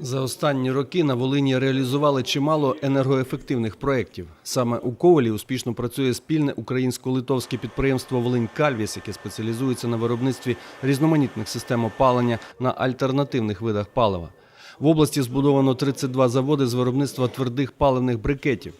За останні роки на Волині реалізували чимало енергоефективних проєктів. Саме у Ковалі успішно працює спільне українсько-литовське підприємство Волинь Кальвіс, яке спеціалізується на виробництві різноманітних систем опалення на альтернативних видах палива. В області збудовано 32 заводи з виробництва твердих паливних брикетів.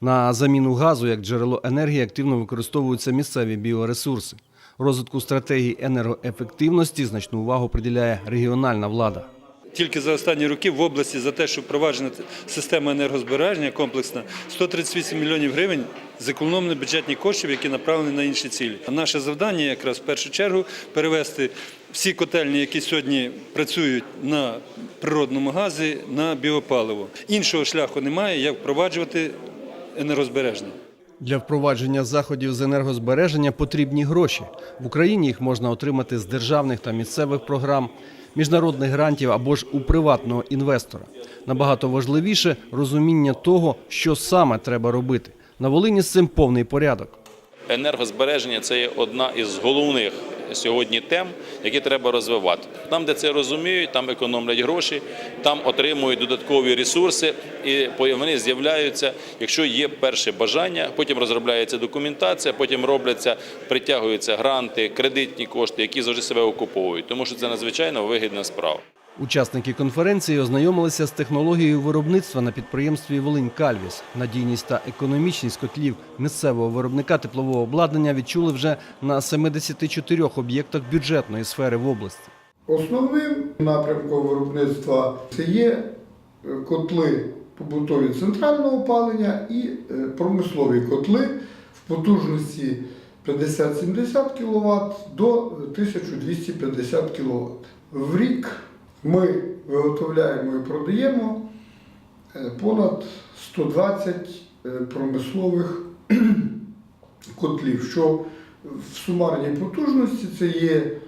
На заміну газу як джерело енергії активно використовуються місцеві біоресурси. Розвитку стратегії енергоефективності значну увагу приділяє регіональна влада. Тільки за останні роки в області за те, що впроваджена система енергозбереження комплексна, 138 мільйонів гривень зекономлені бюджетні коштів, які направлені на інші цілі. А наше завдання якраз в першу чергу перевести всі котельні, які сьогодні працюють на природному газі, на біопаливо. Іншого шляху немає, як впроваджувати енергозбереження. Для впровадження заходів з енергозбереження потрібні гроші. В Україні їх можна отримати з державних та місцевих програм, міжнародних грантів або ж у приватного інвестора. Набагато важливіше розуміння того, що саме треба робити. На Волині з цим повний порядок. Енергозбереження це є одна із головних сьогодні тем, які треба розвивати. Там, де це розуміють, там економлять гроші, там отримують додаткові ресурси, і вони з'являються, якщо є перше бажання. Потім розробляється документація, потім робляться, притягуються гранти, кредитні кошти, які завжди себе окуповують, тому що це надзвичайно вигідна справа. Учасники конференції ознайомилися з технологією виробництва на підприємстві Волинь Кальвіс. Надійність та економічність котлів місцевого виробника теплового обладнання відчули вже на 74 об'єктах бюджетної сфери в області. Основним напрямком виробництва це є е, котли побутові центрального опалення і е, промислові котли в потужності 50-70 кВт до 1250 кВт. В рік ми виготовляємо і продаємо е, понад 120 е, промислових котлів, що в сумарній потужності це є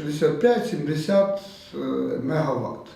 65-70 е, мегаватт.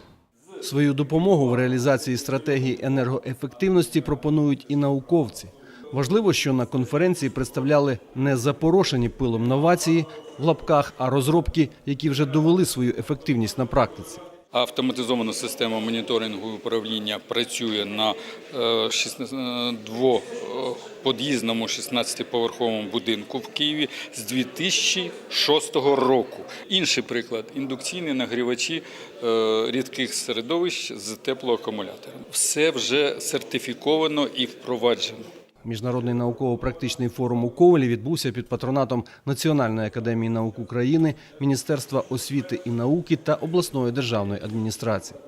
Свою допомогу в реалізації стратегії енергоефективності пропонують і науковці. Важливо, що на конференції представляли не запорошені пилом новації в лапках, а розробки, які вже довели свою ефективність на практиці. Автоматизована система моніторингу і управління працює на е, 16 е, двопод'їзному 16-поверховому будинку в Києві з 2006 року. Інший приклад індукційні нагрівачі е, рідких середовищ з теплоакумулятором. Все вже сертифіковано і впроваджено. Міжнародний науково-практичний форум у Ковалі відбувся під патронатом Національної академії наук України, Міністерства освіти і науки та обласної державної адміністрації.